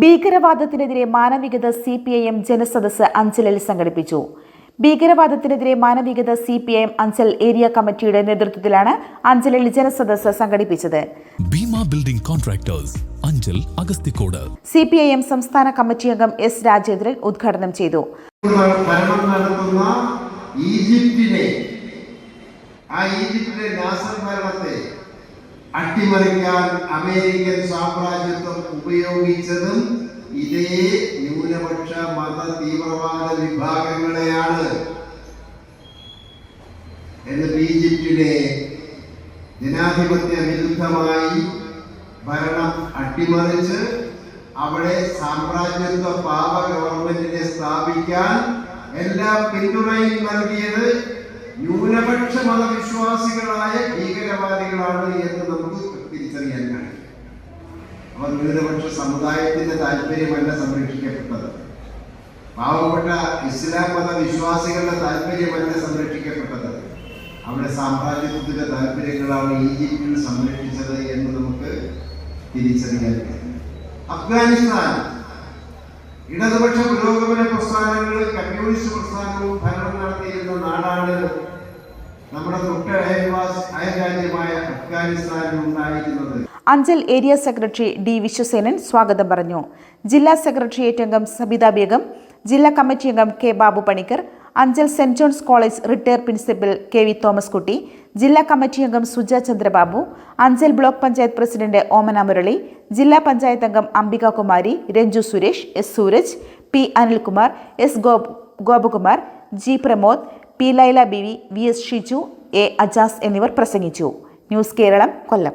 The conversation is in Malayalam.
ഭീകരവാദത്തിനെതിരെ മാനവികത സി പി ഐ എം ജനസദസ് അഞ്ചലിൽ സംഘടിപ്പിച്ചു. ഭീകരവാദത്തിനെതിരെ മാനവികത C P I M Anchal area കമ്മിറ്റിയുടെ നേതൃത്വത്തിലാണ് അഞ്ചലിൽ ജനസദസ് സംഘടിപ്പിച്ചത്. Building contractors Anchal Agasthikode. C P I M സംസ്ഥാന കമ്മിറ്റി അംഗം എസ് രാജേന്ദ്രൻ ഉദ്ഘാടനം ചെയ്തു. ഈജിപ്തിനെ ആ ഈജിപ്തിലെ നാസർ ഭരണത്തെ അട്ടിമറിക്കാൻ അമേരിക്കൻ സാമ്രാജ്യത്വം ഉപയോഗിച്ചതും ഇതേ ന്യൂനപക്ഷ മത തീവ്രവാദ വിഭാഗങ്ങളെയാണ്. എന്നിട്ട് ഈജിപ്തിനെ ജനാധിപത്യ വിരുദ്ധമായി ഭരണം അട്ടിമറിച്ച് അവിടെ സാമ്രാജ്യത്വ പാവ ഗവൺമെന്റിനെ സ്ഥാപിക്കാൻ എല്ലാ പിന്തുണയും നൽകിയത് ന്യൂനപക്ഷ മതവിശ്വാസികളായ ഭീകരവാദികളാണ് എന്ന് അവർ ന്യൂനപക്ഷ സമുദായത്തിന്റെ താല്പര്യമല്ല സംരക്ഷിക്കപ്പെട്ടത്. പാവപ്പെട്ട ഇസ്ലാം മത വിശ്വാസികളുടെ താല്പര്യമല്ല സംരക്ഷിക്കപ്പെട്ടത്. അവിടെ സാമ്രാജ്യത്വത്തിന്റെ താല്പര്യങ്ങളാണ് ഈജിപ്തിൽ സംരക്ഷിച്ചത് എന്ന് നമുക്ക് തിരിച്ചറിയാൻ അഫ്ഗാനിസ്ഥാൻ ഇടതുപക്ഷ പുരോഗമന പ്രസ്ഥാനങ്ങൾ കമ്മ്യൂണിസ്റ്റ് പ്രസ്ഥാനവും ഭരണം നടത്തിയിരുന്ന നാടാണ് നമ്മുടെ തൊട്ട അയൽ അയൽരാജ്യമായ അഫ്ഗാനിസ്ഥാനിൽ ഉണ്ടായിരുന്നത്. Anchal area secretary D Viswasenan സ്വാഗതം പറഞ്ഞു. ജില്ലാ സെക്രട്ടേറിയറ്റ് അംഗം സബിത ബേഗം ജില്ലാ കമ്മിറ്റി അംഗം K Babu Panicker Anchal saint John's college retire principal K V Thomas Kutty ജില്ലാ കമ്മിറ്റി അംഗം സുജ ചന്ദ്രബാബു അഞ്ചൽ ബ്ലോക്ക് പഞ്ചായത്ത് പ്രസിഡന്റ് ഓമന മുരളി ജില്ലാ പഞ്ചായത്ത് അംഗം Ambikakumari Ranju Suresh S Sooraj P Anilkumar S Gop Gopakumar G Pramod P Laila B V V S Shiju A Ajas എന്നിവർ പ്രസംഗിച്ചു. ന്യൂസ് കേരളം കൊല്ലം.